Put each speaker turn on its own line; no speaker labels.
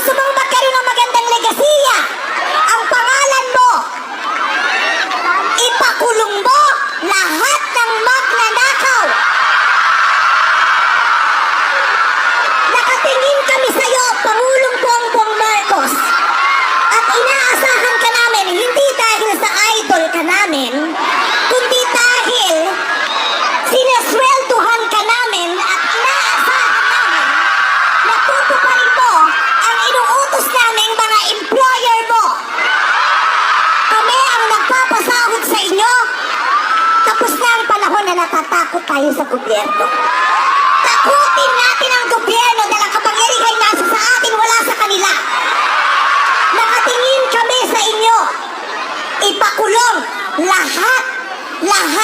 gusto mong magkaroon ng magandang legasiya, ang pangalan mo, ipakulong mo lahat ng magnanakaw. Nakatingin kami sa iyo, Pangulong Bongbong Marcos. At inaasahan ka namin, hindi dahil sa idol ka namin, kundi dahil sinesweldohan ka namin at inaasahan namin na tutuparin mo na natatakot tayo sa gobyerno. Takutin natin ang gobyerno dahil ang kapangyarihan ay nasa sa atin, wala sa kanila. Nakatingin kami sa inyo. Ipakulong lahat, lahat